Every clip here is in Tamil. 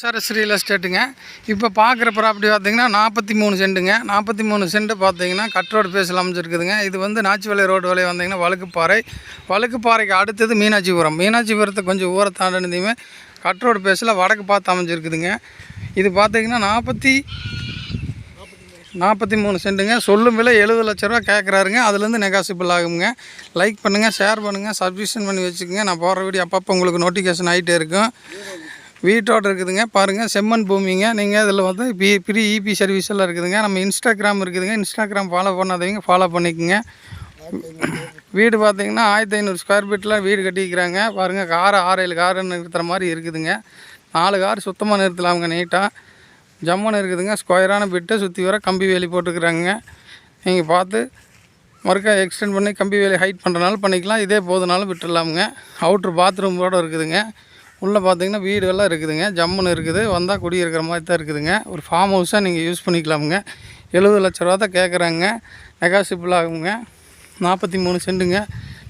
சார் ரியல் எஸ்டேட்டுங்க இப்போ பார்க்குற ப்ராப்பர்ட்டி பார்த்தீங்கன்னா நாற்பத்தி மூணு சென்ட்டுங்க நாற்பத்தி மூணு சென்ட்டு பார்த்தீங்கன்னா கட் ரோடு பேஸில் அமைஞ்சிருக்குதுங்க. இது வந்து நாச்சிவலை ரோடு வழியாக வந்தீங்கன்னா வழுக்குப்பாறை. வழுக்குப்பாறைக்கு அடுத்தது மீனாட்சிபுரம். மீனாட்சிபுரத்தை கொஞ்சம் ஊரை தாண்டினதையுமே கட் ரோடு பேஸில் வடக்கு பார்த்து அமைஞ்சிருக்குதுங்க. இது பார்த்தீங்கன்னா நாற்பத்தி நாற்பத்தி மூணு சென்ட்டுங்க சொல்லும் விலை எழுபது லட்ச ரூபா கேட்குறாருங்க அதுலேருந்து நெகாசிபிள் ஆகுங்க. லைக் பண்ணுங்கள் ஷேர் பண்ணுங்கள் சப்ஸ்கிரிப்ஷன் பண்ணி வச்சுக்கோங்க. நான் போகிற வீடியோ அப்பப்போ உங்களுக்கு நோட்டிஃபிகேஷன் ஆகிட்டே இருக்கும். வீட்டோட இருக்குதுங்க. பாருங்கள் செம்மண் பூமிங்க. நீங்கள் இதில் வந்து பி ஃப்ரீ இபி சர்வீஸ் எல்லாம் இருக்குதுங்க. நம்ம இன்ஸ்டாகிராம் இருக்குதுங்க. இன்ஸ்டாகிராம் ஃபாலோ பண்ணாதவங்க ஃபாலோ பண்ணிக்கோங்க. வீடு பார்த்தீங்கன்னா ஆயிரத்தி ஐநூறு ஸ்கொயர் ஃபீட்டில் வீடு கட்டிக்கிறாங்க. பாருங்கள் கார் ஆறு ஏழு கார் நிறுத்துகிற மாதிரி இருக்குதுங்க. நாலு கார் சுத்தமாக நிறுத்தலாமுங்க நீட்டாக ஜம்முன்னு இருக்குதுங்க. ஸ்கொயரான பிட்டு சுற்றி வர கம்பி வேலி போட்டுக்கிறாங்க. நீங்கள் பார்த்து மறுக்கா எக்ஸ்டெண்ட் பண்ணி கம்பி வேலி ஹைட் பண்ணுறனாலும் பண்ணிக்கலாம். இதே போதுனாலும் விட்டுடலாமுங்க. அவுட்ரு பாத்ரூமோடு இருக்குதுங்க. உள்ளே பார்த்தீங்கன்னா வீடுகள்லாம் இருக்குதுங்க. ஜம்முன்னு இருக்குது. வந்தால் குடியிருக்கிற மாதிரி தான் இருக்குதுங்க. ஒரு ஃபார்ம் ஹவுஸாக நீங்கள் யூஸ் பண்ணிக்கலாமுங்க. எழுபது லட்ச ரூபா தான் கேட்குறாங்க நெகாசிபிள் ஆகுங்க. நாற்பத்தி மூணு சென்ட்டுங்க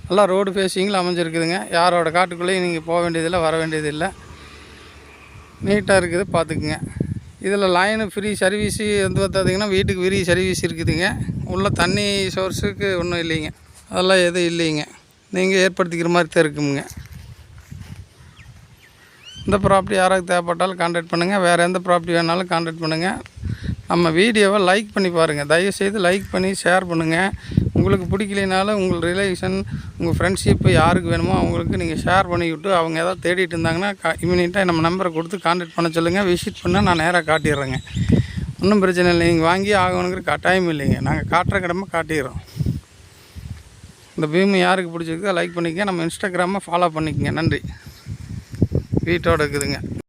நல்லா ரோடு ஃபேஸிங்கில் அமைஞ்சிருக்குதுங்க. யாரோட காட்டுக்குள்ளேயும் நீங்கள் போக வேண்டியதில்லை வர வேண்டியதில்லை. நீட்டாக இருக்குது பார்த்துக்குங்க இதில் லைனு ஃப்ரீ சர்வீஸு வந்து பார்த்தீங்கன்னா வீட்டுக்கு ஃப்ரீ சர்வீஸ் இருக்குதுங்க. உள்ளே தண்ணி சோர்ஸுக்கு ஒன்றும் இல்லைங்க. அதெல்லாம் எதுவும் இல்லைங்க. நீங்கள் ஏற்படுத்திக்கிற மாதிரி தான் இருக்குங்க இந்த ப்ராப்பர்ட்டி யாராவது தேவைப்பட்டாலும் காண்டாக்ட் பண்ணுங்கள் வேறு எந்த ப்ராப்பர்ட்டி வேணாலும் காண்டாக்ட் பண்ணுங்கள் நம்ம வீடியோவை லைக் பண்ணி பாருங்கள் தயவுசெய்து லைக் பண்ணி ஷேர் பண்ணுங்கள் உங்களுக்கு பிடிக்கலைனாலும் உங்கள் ரிலேஷன் உங்கள் ஃப்ரெண்ட்ஷிப்பு யாருக்கு வேணுமோ அவங்களுக்கு நீங்கள் ஷேர் பண்ணி விட்டு அவங்க ஏதாவது தேடிட்டு இருந்தாங்கன்னா கா இமீடியட்டாக நம்ம நம்பரை கொடுத்து காண்டாக்ட் பண்ண சொல்லுங்கள் விசிட் பண்ணால் நான் நேராக காட்டிடுறேங்க. ஒன்றும் பிரச்சனை இல்லை. நீங்கள் வாங்கி ஆகணுங்கிற கட்டாயம் இல்லைங்க. நாங்கள் காட்டுற கடமை காட்டிடுறோம். இந்த பீம் யாருக்கு பிடிச்சிருக்கோ லைக் பண்ணிக்க நம்ம இன்ஸ்டாகிராமை ஃபாலோ பண்ணிக்கங்க. நன்றி. வீட்டோட இருக்குதுங்க.